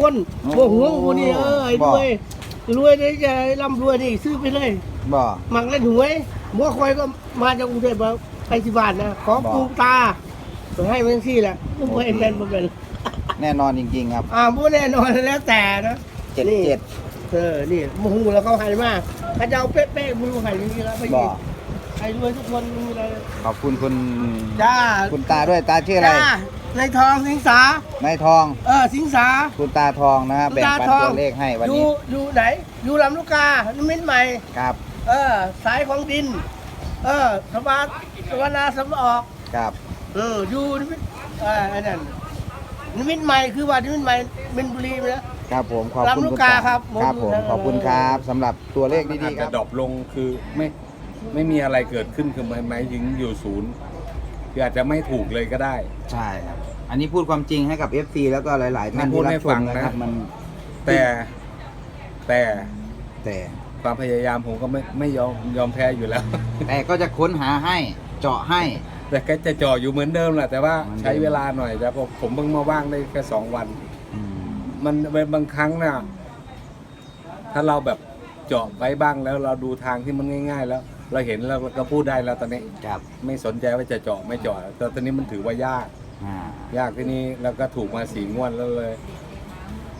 คนโอ้พวกหัวกูนี่เออไอ้รวยรวยได้จะร่ำรวยนี่ซื้อไปเลยบ่หมักเล่นหวยบัวคอยก็มาจากกรุงเทพมาไปที่บ้านนะขอบอกปูตาก็ให้มันที่แหละกูไม่แม่นบ่เป็นแน่นอนจริงๆครับ อ่าบ่แน่นอนแล้วแต่นะเจ็ดนี่เจ็ดเออนี่โมโหแล้วเขาให้มากเขาจะเอาเป๊ะๆมึงรู้ให้อย่างนี้แล้วไปบ่ยิงให้รวยทุกคนมีอะไรขอบคุณคุณจ้าคุณตาด้วยตาชื่ออะไรจ้า ในทองสิงสา นายทองเออสิงสาคุณตาทองนะฮะแบ่งปันตัวเลขให้วันอยู่นี้อยู่ไหน อยู่ลำลูกกานิมิตรใหม่ ครับเออ สายของดิน เออสวัสดสวนาสมออก ครับเออ อยู่นิมิตเออไอ้นั่นนิมิตรใหม่คือว่านิมิตรใหม่เป็นบุรีไปแล้ว ครับผมขอบคุณลำลูกคุณกาตาครับครับผมผมขอบคุณครับสำหรับตัวเลขอาดีจๆคจะรับดรอปลงคือไม่ไม่มีอะไรเกิดขึ้นคือหมายหมายถึงอยู่ศูนย์ คืออาจจะไม่ถูกเลยก็ได้ ใช่ครับ อันนี้พูดความจริงให้กับ FC แล้วก็หลาย ๆ ท่านนี่พูที่ดรัให้บชฟัมงนะนะครับ มันแต่แต่แต่ความพยายามผมก็ไม่ไม่ยอมยอมแพ้อยู่แล้ว แต่ก็จะค้นหาให้เจาะให้ แต่ก็จะจ่ออยู่เหมือนเดิมแหละแต่ว่าเหมือนเดิมใช้เวลาหน่อยแต่ผมผมเพิ่งมาว่างได้แค่สองวันอืมมันเป็นบางครั้งน่ะถ้าเราแบบเจาะไว้บ้างแล้วเราดูทางที่มันง่าย ๆ แล้ว เราเห็นแล้วเราก็พูดได้แล้วตอนนี้ครับไม่สนใจว่าจะเจาะไม่เจาะแต่ตอนนี้มันถือว่ายาก อ่ายากที่นี่แล้วก็ถูกมาสีงวดแล้วเลย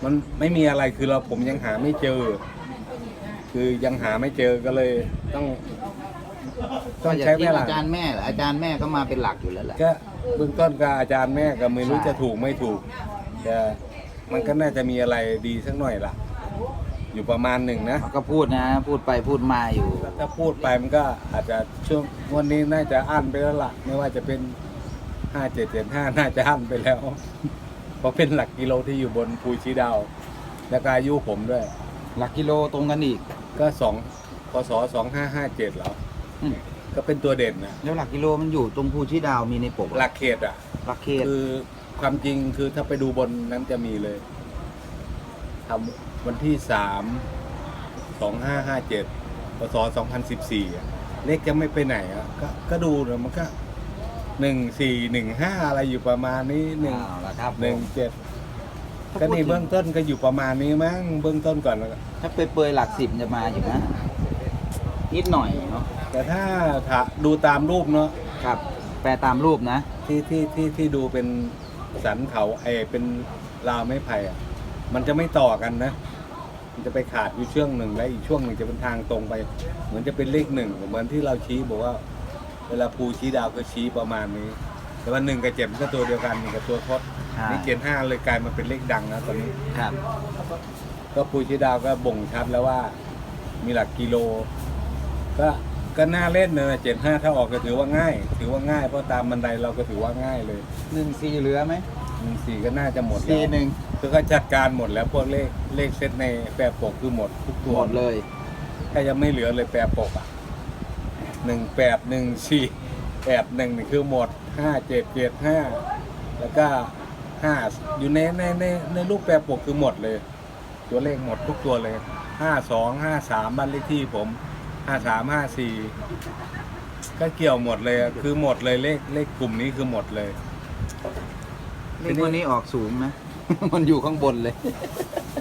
มันไม่มีอะไรคือเราผมยังหาไม่เจอ คือยังหาไม่เจอก็เลยต้องก็ต้องอย่าใช้ทิ้เวงลาอาจารย์แม่เหรออาจารย์แม่ก็มาเป็นหลักอยู่แล้วแหละ ก็เบื้องต้นกับอาจารย์แม่ก็ไม่รู้ใช่ จะถูกไม่ถูกแต่มันก็น่าจะมีอะไรดีสักหน่อยล่ะ อยู่ประมาณหนึ่งนะเขาก็พูดนะ พูดไปพูดมาอยู่ ถ้าพูดไปมันก็อาจจะช่วงวันนี้น่าจะอั้นไปแล้วล่ะไม่ว่าจะเป็นห้าเจ็ดเจ็ดห้าน่าจะอั้นไปแล้ว เพราะเป็นหลักกิโลที่อยู่บนภูชีดาว แล้วก็อายุผมด้วย หลักกิโลตรงกันอีกก็สองพศสองห้าห้าเจ็ดแล้วอืมก็เป็นตัวเด่นนะแล้วหลักกิโลมันอยู่ตรงภูชีดาวมีในปกเหรอหลักเขตอะ หลักเขตคือความจริงคือถ้าไปดูบนนั้นจะมีเลยทำ วันที่สามสองห้าห้าเจ็ดพศสองพันสิบสี่เลขจะไม่ไปไหนอะก็ก็ดูนะมันก็หนึ่งสี่หนึ่งห้าอะไรอยู่ประมาณนี้หนึ่งอ้าวละครับหนึ่งผมเจ็ดถ้าก็พูดนี่ถึงเบื้องต้นก็อยู่ประมาณนี้มั้งเบื้องต้นก่อนแล้วก็ถ้าเปรยๆหลักสิบจะมาอยู่นะนิดหน่อยเนาะแต่ถ้าถ้าดูตามรูปเนาะครับ แปลตามรูปนะ ที่ที่ที่ที่ดูเป็นสันเขาไอเป็นราวไม้ไผ่อะ มันจะไม่ต่อกันนะ มันจะไปขาดอยู่ช่วงหนึ่งแล้วอีกช่วงหนึ่งจะเป็นทางตรงไป เหมือนจะเป็นเลขหนึ่งเหมือนที่เราชี้บอกว่า เวลาภูชี้ดาวก็ชี้ประมาณนี้ แต่ว่าหนึ่งกับเจ็ดมันก็ตัวเดียวกันหนึ่งกับตัวทดใช่ นี่เจ็ดห้าเลยกลายมาเป็นเลขดังนะตอนนี้ ครับ ก็ภูชีดาวก็บ่งชัดแล้วว่ามีหลักกิโล ก็ก็น่าเล่นนะเจ็ดห้าถ้าออกก็ถือว่าง่าย ถือว่าง่ายเพราะตามบันไดเราก็ถือว่าง่ายเลย หนึ่งสี่เหลือไหม หนึ่งสี่ก็น่าจะหมดแล้สี่วหนึ่งคือเขาจัดการหมดแล้วพวกเลขเลขเซตในแปรปกคือหมดทุกตัวหมดเลย ถ้ายังไม่เหลือเลยแปรปกอะหนึ่งแปดหนึ่งสี่แปดหนึ่งนี่คือหมดห้าเจ็ดเจ็ดห้าแล้วก็ห้าอยู่ในในในในรูปแปรปกคือหมดเลย ตัวเลขหมดทุกตัวเลยห้าสองห้าสามบ้านเลขที่ผมห้าสามห้าสี่ก็เกี่ยวหมดเลยอะคือหมดเลยเลขเลขกลุ่มนี้คือหมดเลย เลขวันนี้ออกสูงนะ มันอยู่ข้างบนเลย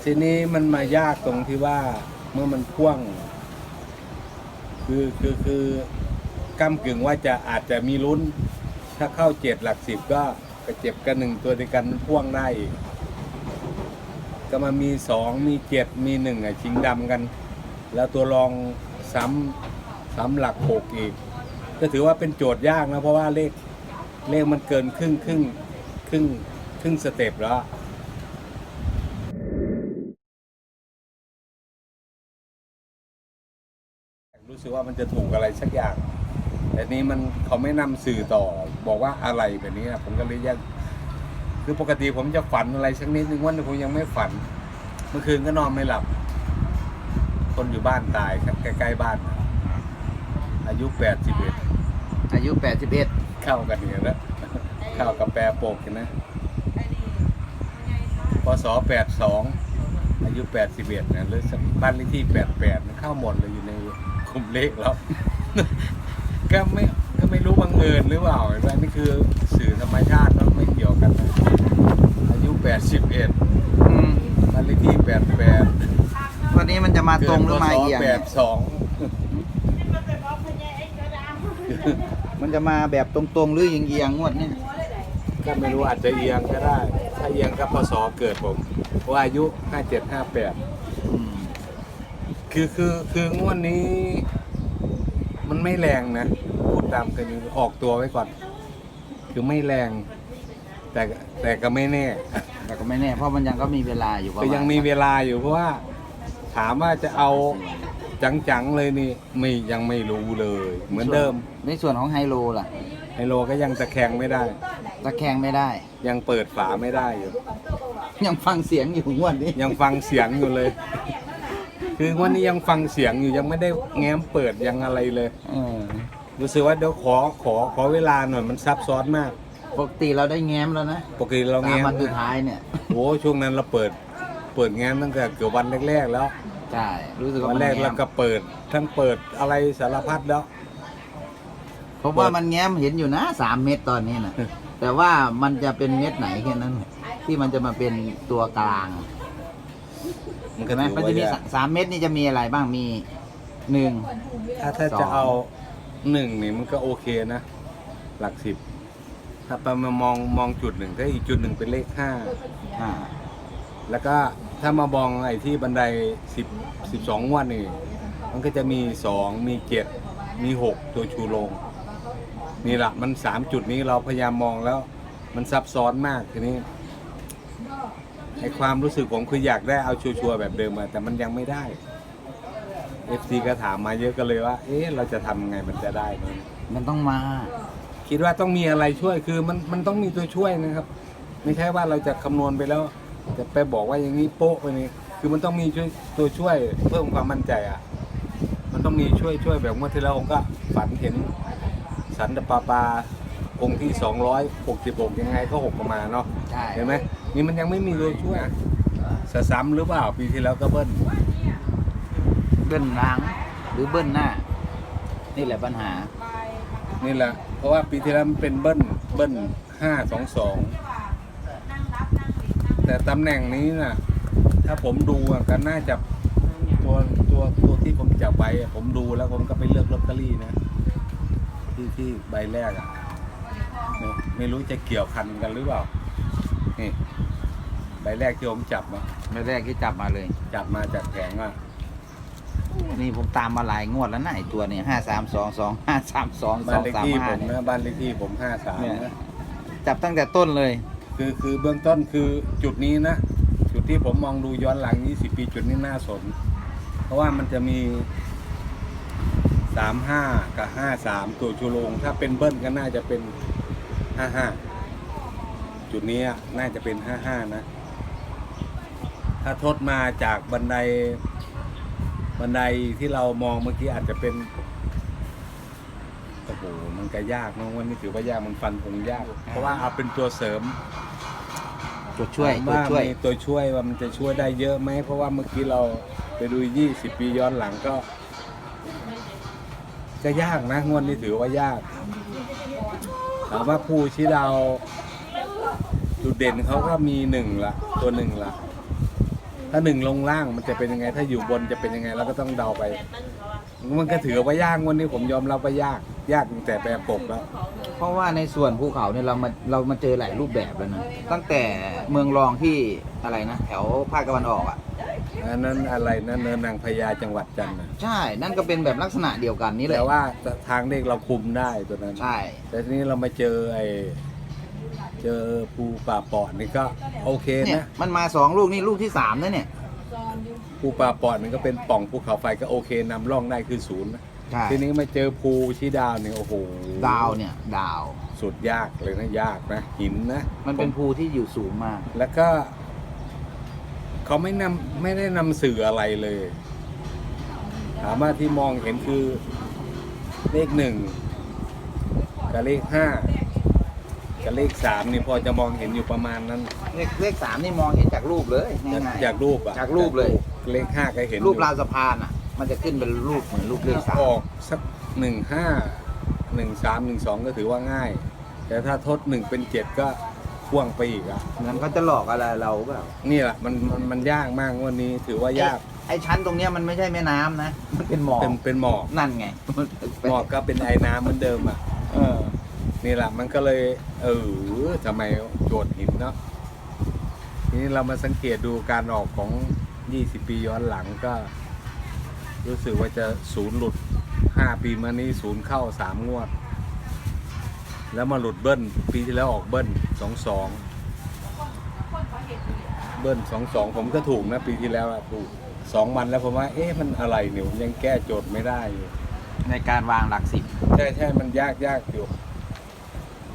ทีนี้มันมายากตรงที่ว่าเมื่อมันพ่วง คือคือคือก้ากึ่งว่าจะอาจจะมีลุ้น ถ้าเข้าเจ็ดหลักสิบก็กระเจ็บกันหนึ่งตัวเดียวกันพ่วงได้อีกก็มามีสองมีเจ็ดมีหนึ่งอะชิงดำกัน แล้วตัวรองซ้ำซ้ำหลักหกอีก ก็ถือว่าเป็นโจทย์ยากนะ เพราะว่าเลขเลขมันเกินครึ่งครึ่ง ครึ่งครึ่งสเต็ปแล้วรู้สึกว่ามันจะถูกอะไรสักอย่าง แต่นี้มันเขาไม่นำสื่อต่อ บอกว่าอะไรแบบนี้นะผมก็เลยยังคือปกติผมจะฝันอะไรสักนิดนึงวันนี้ผมยังไม่ฝัน เมื่อคืนก็นอนไม่หลับ คนอยู่บ้านตายครับใกล้ๆบ้าน อายุแปดสิบเอ็ดอายุแปดสิบเอ็ดเข้ากันเนี่ยนะเข้ากับแปรโปกกันนะพศแปดสองอายุแปดสิบเอ็ดนะหรือบ้านเลขที่แปดแปดเข้าหมดเลยอยู่ในกลุ่มเลขแล้วก็ไม่ก็ไม่รู้บังเอิญหรือเปล่าเห็นไหมนี่คือสื่อธรรมชาติเนอะไม่เกี่ยวกันนะอายุแปดสิบเอ็ดอืมบ้านานเลขที่แปดแปดวันนี้มันจะมาตรงหรือมาเอียงแปดสองมันจะมาแบบตรงๆหรือเอียงๆงวดนี้ ก็ไม่รู้อาจจะเอียงก็ได้ ถ้าเอียงก็พศเกิดผมเพราะว่าอายุห้าเจ็ดห้าแปดอืมคือคือคืองวดนี้ มันไม่แรงนะ พูดตามกันอยู่ออกตัวไว้ก่อน คือไม่แรง แต่แต่ก็ไม่แน่ แต่ก็ไม่แน่ เพราะมันยังก็มีเวลาอยู่ประก็มาณยังมีเวลาอยู่เพราะว่า ถามว่าจะเอาจังๆเลยนี่ไม่ยังไม่รู้เลย เหมือนเดิม ในส่วนของไฮโลล่ะ ไฮโลก็ยังตะแคงไม่ได้ ตะแคงไม่ได้ ยังเปิดฝาไม่ได้อยู่ ยังฟังเสียงอยู่งวดนี้ ยังฟังเสียงอยู่เลย คือวันนี้ยังฟังเสียงอยู่ยังไม่ได้แง้มเปิดยังอะไรเลย เออรู้สึกว่าเดี๋ยวขอขอขอเวลาหน่อยมันซับซ้อนมาก ปกติเราได้แง้มแล้วนะปกติเราสามแง้มวันสุดท้ายเนี่ยโอ้ช่วงนั้นเราเปิด เปิดแง้มตั้งแต่เกือบวันแรกๆแล้ว ใช่รู้สึกว่าวันมันแรกแง้เรามก็เปิดทั้งเปิดอะไรสารพัดแล้ว เพราะว่ามันแง้มเห็นอยู่นะสามเม็ดตอนนี้นะ แต่ว่ามันจะเป็นเม็ดไหนแค่นั้น ที่มันจะมาเป็นตัวกลางมันก็ใช่ไหมถือมันว่าจะมียากสาสามเม็ดนี่จะมีอะไรบ้างมีหนึ่ง ถ้าถ้าสองจะเอาหนึ่งนี่มันก็โอเคนะ หลักสิบ ถ้าไปมามองมองจุดหนึ่งถ้าอีกจุดหนึ่งเป็นเลขห้าอ่า แล้วก็ถ้ามามองไอ้ที่บันไดสิบสิบสองงวดนี่มันก็จะมีสองมีเจ็ดมีหกตัวชูโรง นี่แหละมันสามจุดนี้เราพยายามมองแล้ว มันซับซ้อนมากทีนี้ไอความรู้สึกผมคืออยากได้เอาชัวร์ๆแบบเดิมมาแต่มันยังไม่ได้ FC ก็ถามมาเยอะก็เลยว่า เอ๊ะเราจะทำไงมันจะได้ไหมมันต้องมา คิดว่าต้องมีอะไรช่วยคือมันมันต้องมีตัวช่วยนะครับ ไม่ใช่ว่าเราจะคำนวณไปแล้วจะไปบอกว่าอย่างนี้โป๊ะไปนี่คือมันต้องมีช่วยตัวช่วยเพิ่มความมั่นใจอะ มันต้องมีช่วยช่วยแบบเมื่อที่แล้วผมก็ฝันเห็น สันตะปาปาองค์ที่สองร้อยหกสิบหกยังไงก็หกออกมาเนาะใช่เห็นไหมนี่มันยังไม่มีตัวช่วยสะซ้ำหรือเปล่าปีที่แล้วก็เบิ้ลเบิ้ลหล้างหรือเบิ้ลหน้า นี่แหละปัญหา นี่แหละ เพราะว่าปีที่แล้วมันเป็นเบิ้ลเบิ้ลห้าสองสองแต่ตำแหน่งนี้น่ะถ้าผมดูอะก็น่าจะตัวตัวตัวที่ผมจับไว้อะผมดูแล้วผมก็ไปเลือกลอตเตอรี่นะ ที่ที่ใบแรกอะไม่ไม่รู้จะเกี่ยวพันกันหรือเปล่า นี่ใบแรกที่ผมจับมาไม่แรกที่จับมาเลย จับมาจากแผงอะนี่ผมตามมาหลายงวดแล้วนะไอตัวเนี่ยห้าสามสองสองห้าสามสองสบ้าอนงเลขสามที่ผห้ามเนี่ย นะบ้านเลขที่ผมห้าสามเนี่ย นะ จับตั้งแต่ต้นเลย คือคือเบื้องต้นคือจุดนี้นะ จุดที่ผมมองดูย้อนหลัง 20 ปีจุดนี้น่าสน เพราะว่ามันจะมี 35กับ53ตัวชูโรงถ้าเป็นเบิ้ลก็น่าจะเป็น55จุดนี้อะน่าจะเป็น55นะ ถ้าทดมาจากบันไดบันไดที่เรามองเมื่อกี้อาจจะเป็นโอ้โหมันก็ยากเนอะวันนี้ถือว่ายากมันฟันคงยาก เพราะว่าเอาเป็นตัวเสริมตัวช่วยถามตัวว่าช่วยมีตัวช่วยว่ามันจะช่วยได้เยอะไหมเพราะว่าเมื่อกี้เราไปดู 20 ปีย้อนหลังก็ ก็ยากนะงวดนี้ถือว่ายากถามว่าผู้ชี้ดาวจุดเด่นเขาก็มีหนึ่งละตัวหนึ่งละถ้าหนึ่งลงล่างมันจะเป็นยังไง ถ้าอยู่บนจะเป็นยังไงเราก็ต้องเดาไป มันก็ถือว่ายากงวันนี้ผมยอมรับว่ายาก ยากตั้งแต่แปรปกแล้ว เพราะว่าในส่วนภูเขาเนี่ยเรามาเรามาเจอหลายรูปแบบแล้วนะตั้งแต่เมืองรองที่อะไรนะ แถวภาคตะวันออกอะ อันนั้นอะไรนะเนินนางพญาจังหวัดจันทร์นะใช่ นั่นก็เป็นแบบลักษณะเดียวกันนี่แหแต่ละว่าทางเลขเราคุมได้ตัวนั้นใช่แต่แต่ทีนี้เรามาเจอไอ้เจอภูป่าปอดนี่ก็โอเคเนี่ยนะมันมาสองลูกนี่ลูกที่สามนะเนี่ยภูป่าปอดมันก็เป็นปล่องภูเขาไฟก็โอเคนำร่องได้คือศูนย์นะใช่ทีนี้มาเจอภูชีดาวเนี่ยโอ้โหดาวเนี่ยดาว สุดยากเลยนะยากนะหินนะมันเป็นภูที่อยู่สูงมาก แล้วก็ เขาไม่นำไม่ได้นำสื่ออะไรเลย ถามว่าที่มองเห็นคือเลขหนึ่งกับเลขห้ากับเลขสามนี่พอจะมองเห็นอยู่ประมาณนั้นเลขเลขสามนี่มองเห็นจากรูปเลยจากง่ายๆ จากรูปอะจากรูปเลย เลขห้าก็เห็นรูปอยู่ราวสะพานอะ มันจะขึ้นเป็นรูปเหมือนรูปเลขสามออกสักหนึ่งห้าหนึ่งสามหนึ่งสองก็ถือว่าง่าย แต่ถ้าทดหนึ่งเป็นเจ็ดก็ พ่วงไปอีกอะงั้นเขาจะหลอกอะไรเราเปล่านี่แหละมันมันมันยากมากงวันนี้ถือว่ายากไอ้ชั้นตรงเนี้ยมันไม่ใช่แม่น้ำนะ มันเป็นหมอกเป็นเป็นหมอกนั่นไงหมอกก็เป็นไอ้น้ำเหมือนเดิมอะเออ นี่แหละมันก็เลย เออทำไมโจทย์หินเนาะทีนี้เรามาสังเกตดูการออกของ 20 ปีย้อนหลังก็ รู้สึกว่าจะศูนย์หลุด 5 ปีมานี้ศูนย์เข้า 3 งวด แล้วมาหลุดเบิ้ลปีที่แล้วออกเบิ้ล 22เบิ้ล22ผมก็ถูกนะปีที่แล้วอะถูกสองวันแล้วผมว่า เอ๊ะมันอะไรเนี่ยผมยังแก้โจทย์ไม่ได้อยู่ในการวางหลักสิบใช่ใช่มันยากยากอยู่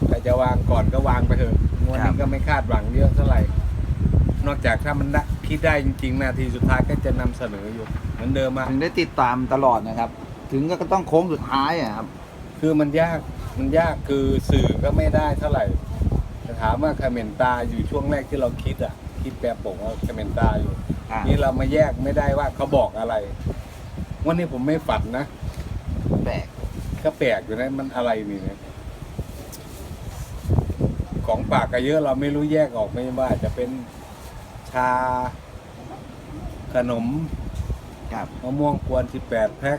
แต่จะวางก่อนก็วางไปเถอะงวดครันี้บก็ไม่คาดหวังเยอะเท่าไหร่ นอกจากถ้ามันได้คิดได้จริงๆนาทีสุดท้ายก็จะนำเสนออยู่เหมือนเดิมอะถึงได้ติดตามตลอดนะครับ ถึงก็ต้องโค้งสุดท้ายอะครับ คือมันยากมันยากคือสื่อก็ไม่ได้เท่าไหร่แต่ถามว่าคาเมนตาอยู่ช่วงแรกที่เราคิดอะคิดแปรปกว่าคาเมนตาอยู่อ่านี่เรามาแยกไม่ได้ว่าเขาบอกอะไรวันนี้ผมไม่ฝันนะแปลกก็แปลกอยู่นะมันอะไรนี่เนี่ยของปากก็เยอะเราไม่รู้แยกออกไม่ว่า จะเป็นชา ขนมครับมะม่วงกวนสิบแปดแพ็ค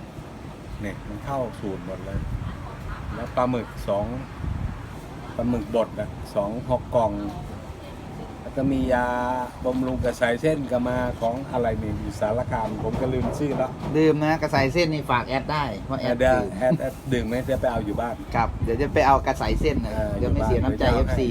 เนี่ยมันเข้าสูตรหมดเลย แล้วปลาหมึกสอง ปลาหมึกบดอะสองหกกล่อง แล้วก็มียาบำรุงกระสายเส้นก็มาของอะไรนี่อยู่สารคามผมก็ลืมชื่อแล้วดื่มนะกระสายเส้นนี่ฝากแอดได้เพราะแอแอดดดื่มแอดแอดดื่มไหมจะไปเอาอยู่บ้าน ครับ เดี๋ยวจะไปเอากระสายเส้นนะเออเดี๋ยวไม่เสียน้ำใจเดี๋ยว FC